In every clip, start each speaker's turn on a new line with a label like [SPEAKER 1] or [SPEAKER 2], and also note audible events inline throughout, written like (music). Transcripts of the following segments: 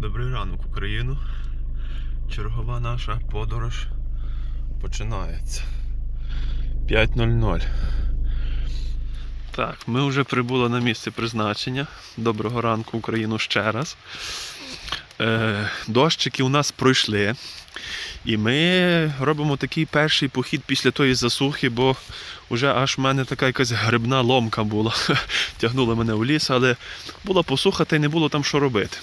[SPEAKER 1] Добрий ранок, Україну. Чергова наша подорож починається. 5.00. Так, ми вже прибули на місце призначення. Доброго ранку, Україну ще раз. Е, дощики у нас пройшли. І ми робимо такий перший похід після тої засухи, бо вже аж в мене така якась грибна ломка була. (laughs) Тягнула мене у ліс, але була посуха та й не було там що робити.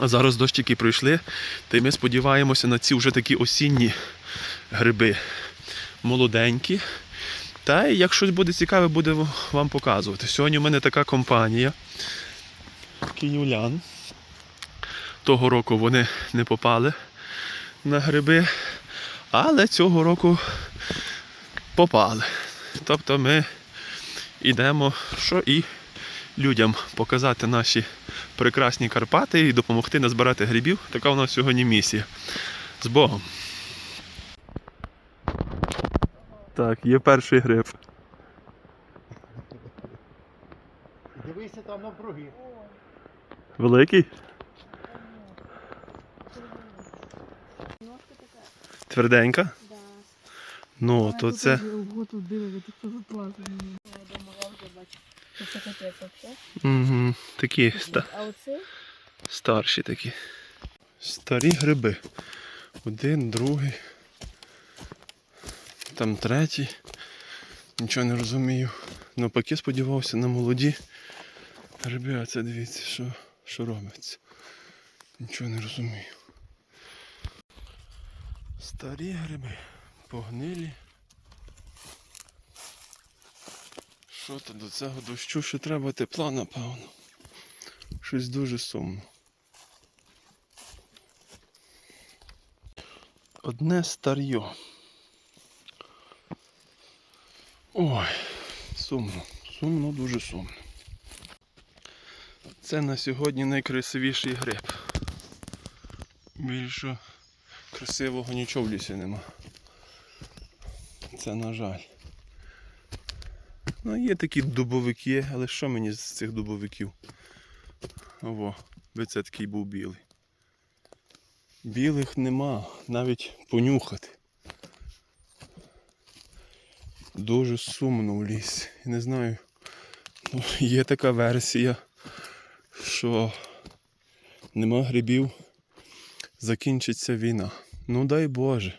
[SPEAKER 1] А зараз дощики пройшли, та й ми сподіваємося на ці вже такі осінні гриби молоденькі. Та й як щось буде цікаве, буде вам показувати. Сьогодні у мене така компанія київлян. Того року вони не попали на гриби, але цього року попали. Тобто ми йдемо, що і людям показати наші прекрасні Карпати і допомогти назбирати грибів. Така у нас сьогодні місія. З Богом. Так, є перший гриб.
[SPEAKER 2] Дивися там навкруги.
[SPEAKER 1] Великий? Тверденька? Ну, то це.
[SPEAKER 3] Це.
[SPEAKER 1] Угу, такі ста...
[SPEAKER 4] А оце?
[SPEAKER 1] старші такі. Старі гриби. Один, другий. Там третій. Нічого не розумію. Навпаки сподівався на молоді гриби, а це дивіться, що, що робиться. Нічого не розумію. Старі гриби, погнилі. Що то до цього дощу ще треба тепла, напевно. Щось дуже сумно. Одне старьо. Ой, сумно, сумно, дуже сумно. Це на сьогодні найкрасивіший гриб. Більше красивого нічого в лісі нема. Це на жаль. Ну, є такі дубовики, але що мені з цих дубовиків? Ого, би це такий був білий. Білих нема, навіть понюхати. Дуже сумно в лісі. Не знаю. Ну, є така версія, що нема грибів, закінчиться війна. Ну дай Боже.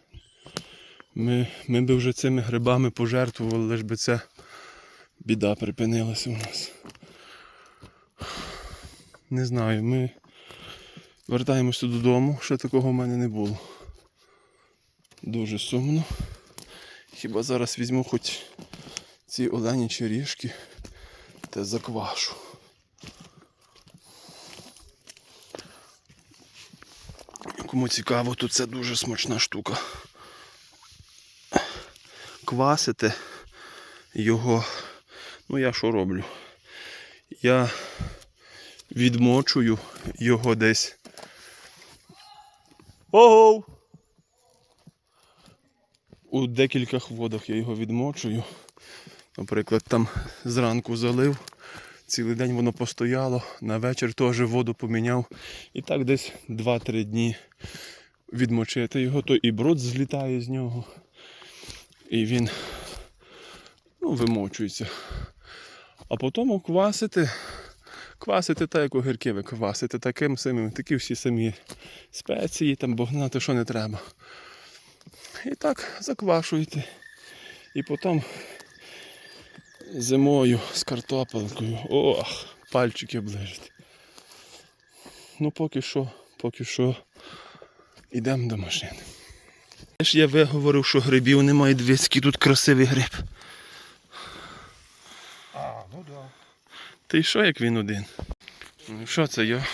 [SPEAKER 1] Ми, ми би вже цими грибами пожертвували, лиш би це біда припинилася у нас. Не знаю, ми вертаємося додому, ще такого в мене не було. Дуже сумно. Хіба зараз візьму хоч ці олені ріжки та заквашу. Кому цікаво, то це дуже смачна штука. Квасити його. Ну я що роблю? Я відмочую його десь. Ого! У декількох водах я його відмочую. Наприклад, там зранку залив, цілий день воно постояло, на вечір теж воду поміняв. І так десь 2-3 дні відмочити його, то і бруд злітає з нього. І він ну, вимочується. А потім квасити, квасити так, як огірки ви квасити, таким самим, такі всі самі спеції, там богнати, що не треба. І так заквашуєте. І потім зимою з картопелкою. Ох, пальчики оближити. Ну поки що, поки що йдемо до машини. я виговорив, що грибів немає, дивіться, який тут красивий гриб.
[SPEAKER 2] А, ну да.
[SPEAKER 1] Ти що, як він один? Ну що це я?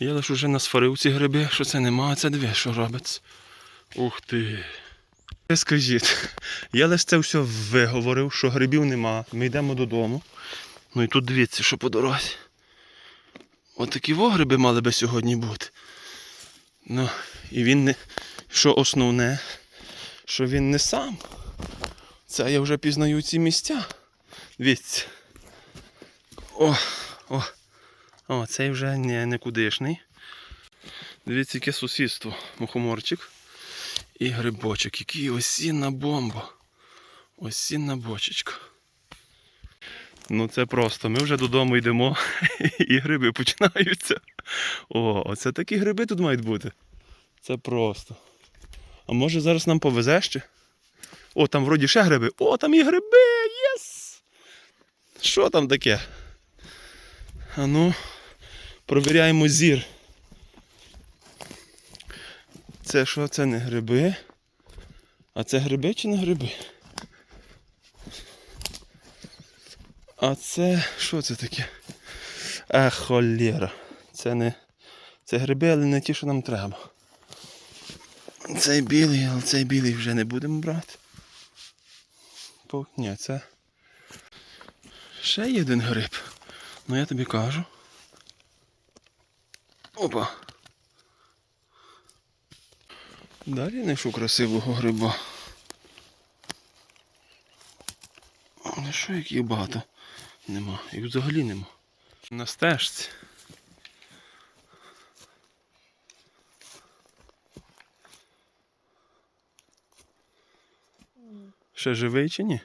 [SPEAKER 1] Я лише вже насфарив ці гриби, що це нема, а це дві, що робиться. Ух ти. Скажіть, я лише це все виговорив, що грибів нема. Ми йдемо додому. Ну і тут дивіться, що по дорозі. Отакі во гриби мали би сьогодні бути. Ну, і він не. Що основне, що він не сам. Це я вже пізнаю ці місця. Дивіться. О, о. О, цей вже не, кудишний. Дивіться, яке сусідство. Мухоморчик і грибочок. Який осінна бомба. Осінна бочечка. Ну це просто. Ми вже додому йдемо (laughs) і гриби починаються. О, оце такі гриби тут мають бути. Це просто. А може зараз нам повезе ще? О, там вроді ще гриби. О, там є гриби! Єс! Що там таке? А ну, провіряємо зір. Це що, це не гриби? А це гриби чи не гриби? А це що це таке? А холєра. Це не. Це гриби, але не ті, що нам треба. Цей білий, але цей білий вже не будемо брати. Ні, це. Ще один гриб. Ну я тобі кажу. Опа. Далі знайшов красивого гриба. Але що як їх багато? Нема. Їх взагалі нема. На стежці. Ще живий чи ні?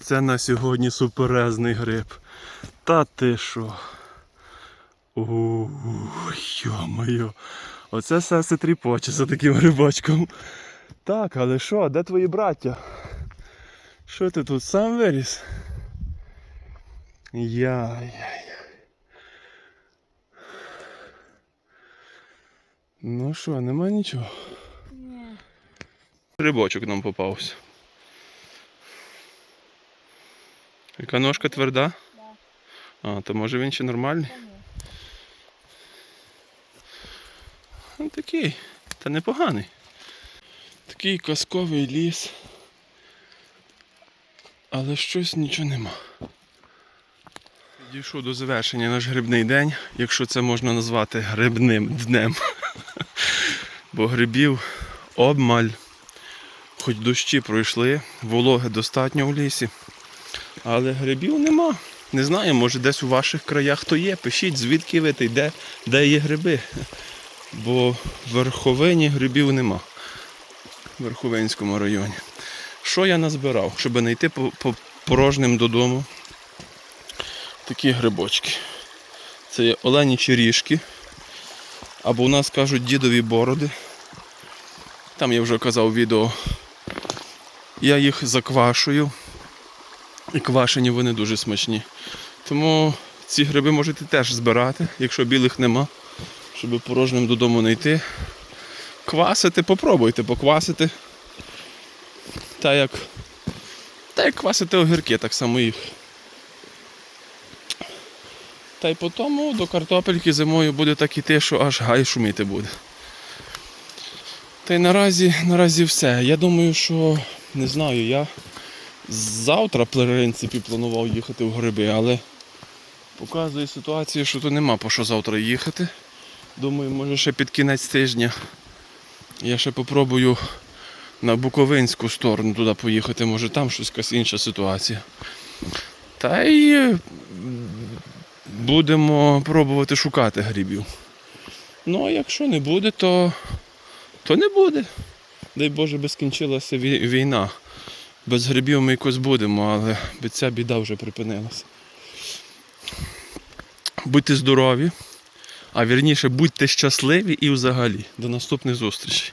[SPEAKER 1] Оце на сьогодні суперезний гриб. Та ти що? Йо-моє. Оце серце тріпоче за таким грибочком. Так, але що, де твої браття? Що ти тут сам виріс? Яй-яй. Ну що, нема нічого.
[SPEAKER 4] Ні.
[SPEAKER 1] Грибочок нам попався. Яка ножка тверда?
[SPEAKER 4] Да.
[SPEAKER 1] А, то може він ще нормальний? Ну такий, та непоганий. Такий казковий ліс. Але щось нічого нема. Дійшов до завершення наш грибний день, якщо це можна назвати грибним днем. (laughs) Бо грибів обмаль. Хоч дощі пройшли, вологи достатньо в лісі. Але грибів нема. Не знаю, може десь у ваших краях то є. Пишіть, звідки ви й де, де є гриби. Бо в верховині грибів нема. В Верховинському районі. Що я назбирав, щоб не йти по, по порожнім додому? Такі грибочки. Це є оленічі ріжки. Або у нас кажуть дідові бороди. Там я вже казав відео. Я їх заквашую. І квашені вони дуже смачні. Тому ці гриби можете теж збирати, якщо білих нема, щоб порожнім додому не йти. Квасити, попробуйте поквасити. Та як, та як квасити огірки, так само їх. Та й по тому до картопельки зимою буде так іти, що аж гай шуміти буде. Та й наразі, наразі все. Я думаю, що не знаю, я завтра, в принципі, планував їхати в гриби, але показує ситуація, що то нема по що завтра їхати. Думаю, може ще під кінець тижня я ще попробую на Буковинську сторону туди поїхати, може там щось якась інша ситуація. Та й будемо пробувати шукати грибів. Ну, а якщо не буде, то, то не буде. Дай Боже, би скінчилася війна. Без грибів ми якось будемо, але ця біда вже припинилася. Будьте здорові, а вірніше будьте щасливі і взагалі. До наступних зустрічей.